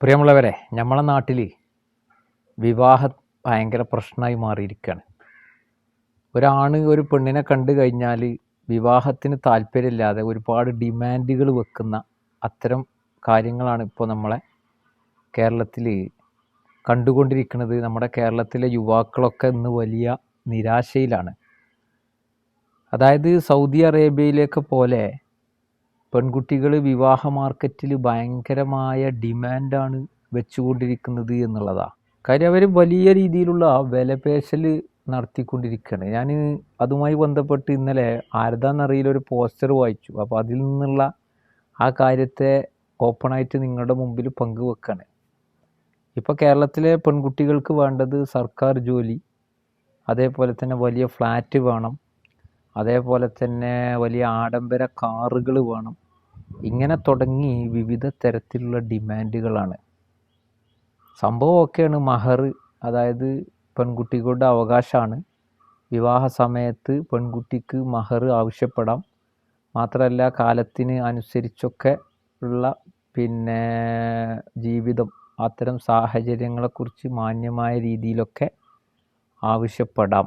പ്രിയമുള്ളവരെ നമ്മളെ നാട്ടിൽ വിവാഹം ഭയങ്കര പ്രശ്നമായി മാറിയിരിക്കുകയാണ് ഒരാണ് ഒരു പെണ്ണിനെ കണ്ടു കഴിഞ്ഞാൽ വിവാഹത്തിന് താല്പര്യമില്ലാതെ ഒരുപാട് ഡിമാൻഡുകൾ വെക്കുന്ന അത്തരം കാര്യങ്ങളാണ് ഇപ്പോൾ നമ്മളെ കേരളത്തിൽ കണ്ടുകൊണ്ടിരിക്കുന്നത്. നമ്മുടെ കേരളത്തിലെ യുവാക്കളൊക്കെ ഇന്ന് വലിയ നിരാശയിലാണ്. അതായത് സൗദി അറേബ്യയിലേക്ക് പോലെ പെൺകുട്ടികൾ വിവാഹ മാർക്കറ്റിൽ ഭയങ്കരമായ ഡിമാൻഡാണ് വെച്ചുകൊണ്ടിരിക്കുന്നത് എന്നുള്ളതാണ് കാര്യം അവർ വലിയ രീതിയിലുള്ള വിലപേശൽ നടത്തിക്കൊണ്ടിരിക്കുകയാണ് ഞാൻ അതുമായി ബന്ധപ്പെട്ട് ഇന്നലെ ആരതാന്നറിയില്ല ഒരു പോസ്റ്റർ വായിച്ചു. അപ്പോൾ അതിൽ നിന്നുള്ള ആ കാര്യത്തെ ഓപ്പണായിട്ട് നിങ്ങളുടെ മുമ്പിൽ പങ്കുവെക്കുകയാണ് ഇപ്പോൾ കേരളത്തിലെ പെൺകുട്ടികൾക്ക് വേണ്ടത് സർക്കാർ ജോലി അതേപോലെ തന്നെ വലിയ ഫ്ലാറ്റ് വേണം അതേപോലെ തന്നെ വലിയ ആഡംബര കാറുകൾ വേണം ഇങ്ങനെ തുടങ്ങി വിവിധ തരത്തിലുള്ള ഡിമാൻഡുകളാണ്. സംഭവമൊക്കെയാണ് മഹർ അതായത് പെൺകുട്ടികളുടെ അവകാശമാണ്. വിവാഹ സമയത്ത് പെൺകുട്ടിക്ക് മഹർ ആവശ്യപ്പെടാം. മാത്രമല്ല കാലത്തിന് അനുസരിച്ചൊക്കെ ഉള്ള പിന്നെ ജീവിതം അത്തരം സാഹചര്യങ്ങളെക്കുറിച്ച് മാന്യമായ രീതിയിലൊക്കെ ആവശ്യപ്പെടാം.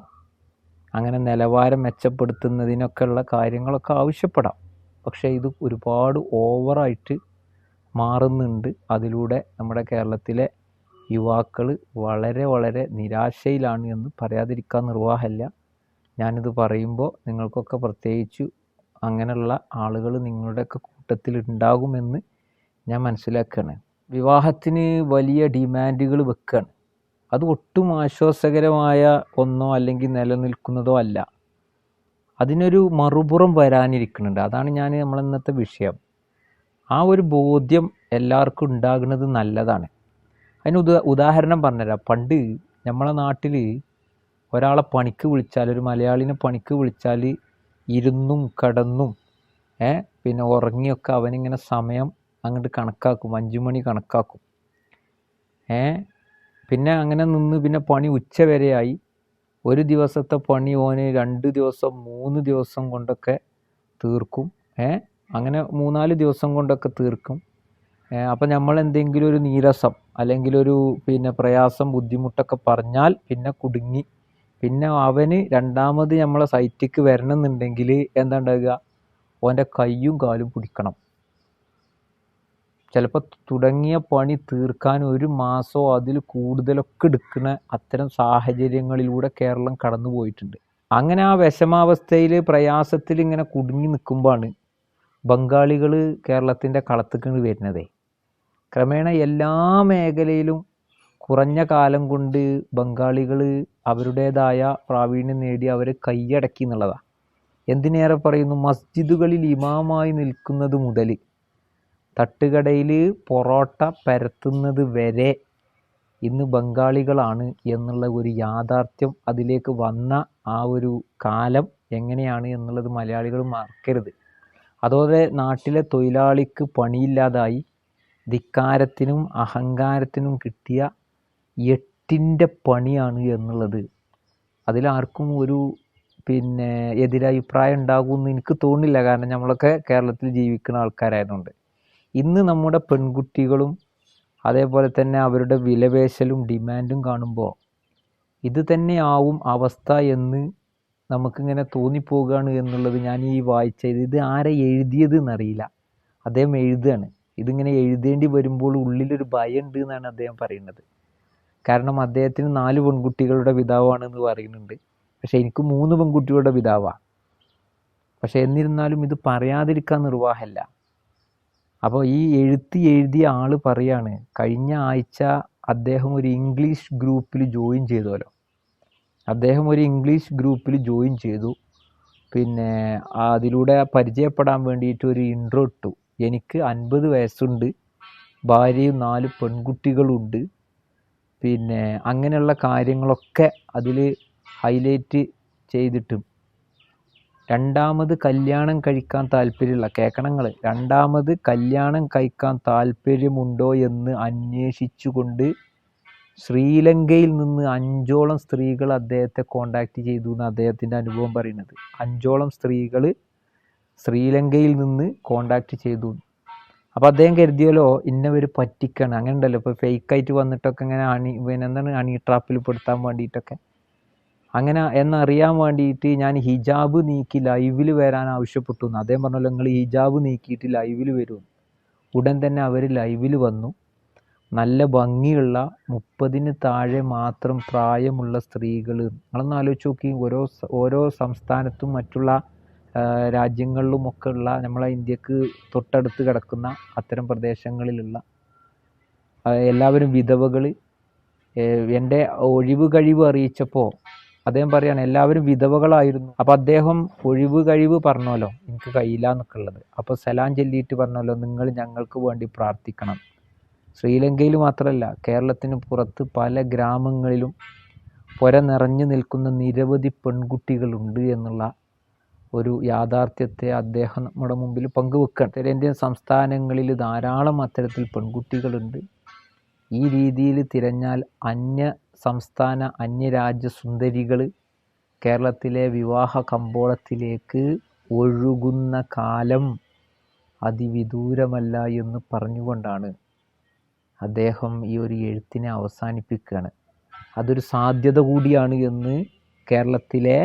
അങ്ങനെ നിലവാരം മെച്ചപ്പെടുത്തുന്നതിനൊക്കെ ഉള്ള കാര്യങ്ങളൊക്കെ ആവശ്യപ്പെടാം. പക്ഷേ ഇത് ഒരുപാട് ഓവറായിട്ട് മാറുന്നുണ്ട്. അതിലൂടെ നമ്മുടെ കേരളത്തിലെ യുവാക്കൾ വളരെ വളരെ നിരാശയിലാണ് എന്ന് പറയാതിരിക്കാൻ നിർവാഹമില്ല. ഞാനിത് പറയുമ്പോൾ നിങ്ങൾക്കൊക്കെ പ്രത്യേകിച്ച് അങ്ങനെയുള്ള ആളുകൾ നിങ്ങളുടെയൊക്കെ കൂട്ടത്തിൽ ഉണ്ടാകുമെന്ന് ഞാൻ മനസ്സിലാക്കുകയാണ്. വിവാഹത്തിന് വലിയ ഡിമാൻഡുകൾ വെക്കുകയാണ്. അത് ഒട്ടും ആശ്വാസകരമായ ഒന്നോ അല്ലെങ്കിൽ നിലനിൽക്കുന്നതോ അല്ല. അതിനൊരു മറുപുറം വരാനിരിക്കുന്നുണ്ട്. അതാണ് ഞാൻ നമ്മൾ ഇന്നത്തെ വിഷയം. ആ ഒരു ബോധ്യം എല്ലാവർക്കും ഉണ്ടാകുന്നത് നല്ലതാണ്. അതിന് ഉദാ ഉദാഹരണം പറഞ്ഞുതരാം. പണ്ട് നമ്മളെ നാട്ടിൽ ഒരാളെ പണിക്ക് വിളിച്ചാൽ ഒരു മലയാളിനെ പണിക്ക് വിളിച്ചാൽ ഇരുന്നും കടന്നും ഏ പിന്നെ ഉറങ്ങിയൊക്കെ അവനിങ്ങനെ സമയം അങ്ങോട്ട് കണക്കാക്കും അഞ്ചു മണി കണക്കാക്കും. ഏ പിന്നെ അങ്ങനെ നിന്ന് പിന്നെ പണി ഉച്ച വരെയായി ഒരു ദിവസത്തെ പണി ഓന് രണ്ട് ദിവസം മൂന്ന് ദിവസം കൊണ്ടൊക്കെ തീർക്കും. ഏ? അങ്ങനെ മൂന്നാൽ ദിവസം കൊണ്ടൊക്കെ തീർക്കും. അപ്പം നമ്മൾ എന്തെങ്കിലും ഒരു നീരസം അല്ലെങ്കിൽ ഒരു പിന്നെ പ്രയാസം ബുദ്ധിമുട്ടൊക്കെ പറഞ്ഞാൽ പിന്നെ കുടുങ്ങി. പിന്നെ അവന് രണ്ടാമത് നമ്മളെ സൈറ്റിക്ക് വരണമെന്നുണ്ടെങ്കിൽ എന്താ ഉണ്ടാകുക ഓന്റെ കയ്യും കാലും പിടിക്കണം. ചിലപ്പോൾ തുടങ്ങിയ പണി തീർക്കാൻ ഒരു മാസമോ അതിൽ കൂടുതലൊക്കെ എടുക്കുന്ന അത്തരം സാഹചര്യങ്ങളിലൂടെ കേരളം കടന്നു പോയിട്ടുണ്ട്. അങ്ങനെ ആ വിഷമാവസ്ഥയിൽ പ്രയാസത്തിൽ ഇങ്ങനെ കുടുങ്ങി നിൽക്കുമ്പോഴാണ് ബംഗാളികൾ കേരളത്തിന്റെ കളത്തേക്ക് വരുന്നതേ. ക്രമേണ എല്ലാ മേഖലയിലും കുറഞ്ഞ കാലം കൊണ്ട് ബംഗാളികൾ അവരുടേതായ പ്രാവീണ്യം നേടി അവരെ കൈയടക്കി എന്നുള്ളതാണ് എന്തിനേറെ പറയുന്നു? മസ്ജിദുകളിൽ ഇമാമായി നിൽക്കുന്നത് മുതൽ തട്ടുകടയിൽ പൊറോട്ട പരത്തുന്നത് വരെ ഇന്ന് ബംഗാളികളാണ് എന്നുള്ള ഒരു യാഥാർത്ഥ്യം അതിലേക്ക് വന്ന ആ ഒരു കാലം എങ്ങനെയാണ് എന്നുള്ളത് മലയാളികൾ മറക്കരുത്. അതോടെ നാട്ടിലെ തൊഴിലാളിക്ക് പണിയില്ലാതായി ധിക്കാരത്തിനും അഹങ്കാരത്തിനും കിട്ടിയ എട്ടിന്റെ പണിയാണ് എന്നുള്ളത്. അതിലാർക്കും ഒരു പിന്നെ എതിരഭിപ്രായം ഉണ്ടാകുമെന്ന് എനിക്ക് തോന്നുന്നില്ല. കാരണം നമ്മളൊക്കെ കേരളത്തിൽ ജീവിക്കുന്ന ആൾക്കാരായതുകൊണ്ട്. ഇന്ന് നമ്മുടെ പെൺകുട്ടികളും അതേപോലെ തന്നെ അവരുടെ വിലപേശലും ഡിമാൻഡും കാണുമ്പോൾ ഇത് തന്നെയാവും അവസ്ഥ എന്ന് നമുക്കിങ്ങനെ തോന്നിപ്പോവുകയാണ് എന്നുള്ളത് ഞാൻ ഈ വായിച്ചത്. ഇത് ആരെ എഴുതിയത് എന്നറിയില്ല. അദ്ദേഹം എഴുതുകയാണ്. ഇതിങ്ങനെ എഴുതേണ്ടി വരുമ്പോൾ ഉള്ളിലൊരു ഭയമുണ്ട് എന്നാണ് അദ്ദേഹം പറയുന്നത്. കാരണം അദ്ദേഹത്തിന് നാല് പെൺകുട്ടികളുടെ പിതാവാണെന്ന് പറയുന്നുണ്ട്. പക്ഷേ എനിക്ക് മൂന്ന് പെൺകുട്ടികളുടെ പിതാവാണ് പക്ഷേ എന്നിരുന്നാലും ഇത് പറയാതിരിക്കാൻ നിർവാഹമല്ല. അപ്പോൾ ഈ എഴുത്ത് എഴുതിയ ആൾ പറയാണ് കഴിഞ്ഞ ആഴ്ച അദ്ദേഹം ഒരു ഇംഗ്ലീഷ് ഗ്രൂപ്പിൽ ജോയിൻ ചെയ്തല്ലോ അദ്ദേഹം ഒരു ഇംഗ്ലീഷ് ഗ്രൂപ്പിൽ ജോയിൻ ചെയ്തു. പിന്നെ അതിലൂടെ പരിചയപ്പെടാൻ വേണ്ടിയിട്ട് ഒരു ഇൻട്രോ ഇട്ടു. എനിക്ക് അൻപത് വയസ്സുണ്ട് ഭാര്യയും നാല് പെൺകുട്ടികളുണ്ട്. പിന്നെ അങ്ങനെയുള്ള കാര്യങ്ങളൊക്കെ അതിൽ ഹൈലൈറ്റ് ചെയ്തിട്ടും രണ്ടാമത് കല്യാണം കഴിക്കാൻ താല്പര്യമുള്ള കേൾക്കണങ്ങൾ രണ്ടാമത് കല്യാണം കഴിക്കാൻ താല്പര്യമുണ്ടോ എന്ന് അന്വേഷിച്ചുകൊണ്ട് ശ്രീലങ്കയിൽ നിന്ന് അഞ്ചോളം സ്ത്രീകൾ അദ്ദേഹത്തെ കോണ്ടാക്ട് ചെയ്തു എന്ന് അദ്ദേഹത്തിന്റെ അനുഭവം പറയുന്നത്. അഞ്ചോളം സ്ത്രീകൾ ശ്രീലങ്കയിൽ നിന്ന് കോണ്ടാക്ട് ചെയ്തു. അപ്പോൾ അദ്ദേഹം കരുതിയല്ലോ ഇന്നവർ പറ്റിക്കാണ്. അങ്ങനെ ഉണ്ടല്ലോ ഇപ്പോൾ ഫേക്കായിട്ട് വന്നിട്ടൊക്കെ ഇങ്ങനെ അണി പിന്നെ എന്താണ് അണി ട്രാപ്പിൽ പെടുത്താൻ വേണ്ടിയിട്ടൊക്കെ. അങ്ങനെ എന്നറിയാൻ വേണ്ടിയിട്ട് ഞാൻ ഹിജാബ് നീക്കി ലൈവിൽ വരാൻ ആവശ്യപ്പെട്ടു. എന്ന് അദ്ദേഹം പറഞ്ഞല്ലോ നിങ്ങൾ ഹിജാബ് നീക്കിയിട്ട് ലൈവിൽ വരും. ഉടൻ തന്നെ അവർ ലൈവിൽ വന്നു. നല്ല ഭംഗിയുള്ള മുപ്പതിന് താഴെ മാത്രം പ്രായമുള്ള സ്ത്രീകൾ നിങ്ങളൊന്ന് ആലോചിച്ച് നോക്കി ഓരോ ഓരോ സംസ്ഥാനത്തും മറ്റുള്ള രാജ്യങ്ങളിലുമൊക്കെ ഉള്ള നമ്മളെ ഇന്ത്യയ്ക്ക് തൊട്ടടുത്ത് കിടക്കുന്ന അത്തരം പ്രദേശങ്ങളിലുള്ള എല്ലാവരും വിധവകൾ എന്റെ ഒഴിവ് കഴിവ് അറിയിച്ചപ്പോൾ അദ്ദേഹം പറയാണ് എല്ലാവരും വിധവകളായിരുന്നു. അപ്പോൾ അദ്ദേഹം ഒഴിവ് കഴിവ് പറഞ്ഞല്ലോ എനിക്ക് കഴിയില്ല എന്നൊക്കെ ഉള്ളത് അപ്പോൾ സലാം ചൊല്ലിയിട്ട് പറഞ്ഞല്ലോ നിങ്ങൾ ഞങ്ങൾക്ക് വേണ്ടി പ്രാർത്ഥിക്കണം. ശ്രീലങ്കയിൽ മാത്രമല്ല കേരളത്തിന് പുറത്ത് പല ഗ്രാമങ്ങളിലും പുര നിറഞ്ഞു നിൽക്കുന്ന നിരവധി പെൺകുട്ടികളുണ്ട് എന്നുള്ള ഒരു യാഥാർത്ഥ്യത്തെ അദ്ദേഹം നമ്മുടെ മുമ്പിൽ പങ്കുവെക്കുകയാണ്. ഉത്തരേന്ത്യൻ സംസ്ഥാനങ്ങളിൽ ധാരാളം അത്തരത്തിൽ പെൺകുട്ടികളുണ്ട്. ഈ രീതിയിൽ തിരഞ്ഞാൽ അന്യ സംസ്ഥാന അന്യരാജ്യ സുന്ദരികൾ കേരളത്തിലെ വിവാഹ കമ്പോളത്തിലേക്ക് ഒഴുകുന്ന കാലം അതിവിദൂരമല്ല എന്ന് പറഞ്ഞുകൊണ്ടാണ് അദ്ദേഹം ഈ ഒരു എഴുത്തിനെ അവസാനിപ്പിക്കുകയാണ്. അതൊരു സാധ്യത കൂടിയാണ് എന്ന് കേരളത്തിലെ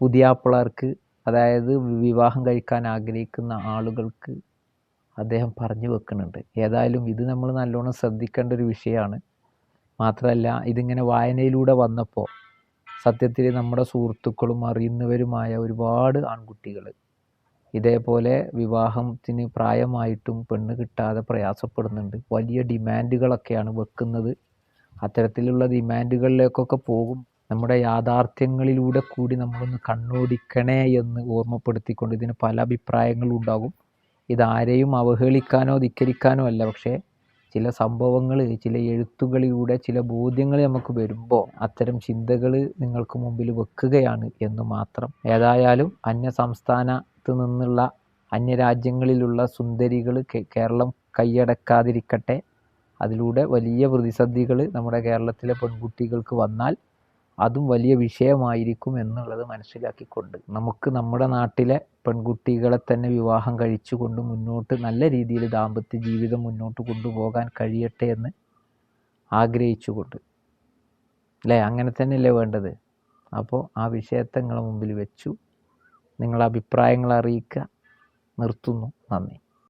പുതിയാപ്പിളർക്ക് അതായത് വിവാഹം കഴിക്കാൻ ആഗ്രഹിക്കുന്ന ആളുകൾക്ക് അദ്ദേഹം പറഞ്ഞു വെക്കുന്നുണ്ട്. ഏതായാലും ഇത് നമ്മൾ നല്ലോണം ശ്രദ്ധിക്കേണ്ട ഒരു വിഷയമാണ്. മാത്രമല്ല ഇതിങ്ങനെ വായനയിലൂടെ വന്നപ്പോൾ സത്യത്തിൽ നമ്മുടെ സുഹൃത്തുക്കളും അറിയുന്നവരുമായ ഒരുപാട് ആൺകുട്ടികൾ ഇതേപോലെ വിവാഹത്തിന് പ്രായമായിട്ടും പെണ്ണ് കിട്ടാതെ പ്രയാസപ്പെടുന്നുണ്ട്. വലിയ ഡിമാൻഡുകളൊക്കെയാണ് വെക്കുന്നത്. അത്തരത്തിലുള്ള ഡിമാൻഡുകളിലേക്കൊക്കെ പോകും. നമ്മുടെ യാഥാർത്ഥ്യങ്ങളിലൂടെ കൂടി നമ്മളൊന്ന് കണ്ണോടിക്കണേ എന്ന് ഓർമ്മപ്പെടുത്തിക്കൊണ്ട് ഇതിന് പല അഭിപ്രായങ്ങളും ഉണ്ടാകും ഇതാരെയും അവഹേളിക്കാനോ ധിക്കരിക്കാനോ അല്ല പക്ഷേ ചില സംഭവങ്ങൾ ചില എഴുത്തുകളിലൂടെ ചില ബോധ്യങ്ങൾ നമുക്ക് വരുമ്പോൾ അത്തരം ചിന്തകൾ നിങ്ങൾക്ക് മുമ്പിൽ വെക്കുകയാണ് എന്ന് മാത്രം. ഏതായാലും അന്യ സംസ്ഥാനത്ത് നിന്നുള്ള അന്യരാജ്യങ്ങളിലുള്ള സുന്ദരികൾ കേരളം കൈയടക്കാതിരിക്കട്ടെ. അതിലൂടെ വലിയ പ്രതിസന്ധികൾ നമ്മുടെ കേരളത്തിലെ പെൺകുട്ടികൾക്ക് വന്നാൽ അതും വലിയ വിഷയമായിരിക്കും എന്നുള്ളത് മനസ്സിലാക്കിക്കൊണ്ട് നമുക്ക് നമ്മുടെ നാട്ടിലെ പെൺകുട്ടികളെ തന്നെ വിവാഹം കഴിച്ചുകൊണ്ട് മുന്നോട്ട് നല്ല രീതിയിൽ ദാമ്പത്യ ജീവിതം മുന്നോട്ട് കൊണ്ടുപോകാൻ കഴിയട്ടെ എന്ന് ആഗ്രഹിച്ചുകൊണ്ട്. അല്ലേ? അങ്ങനെ തന്നെയല്ലേ വേണ്ടത്? അപ്പോൾ ആ വിഷയത്തെ നിങ്ങളുടെ മുമ്പിൽ വെച്ചു. നിങ്ങളുടെ അഭിപ്രായങ്ങൾ അറിയിക്കുക. നിർത്തുന്നു. നന്ദി.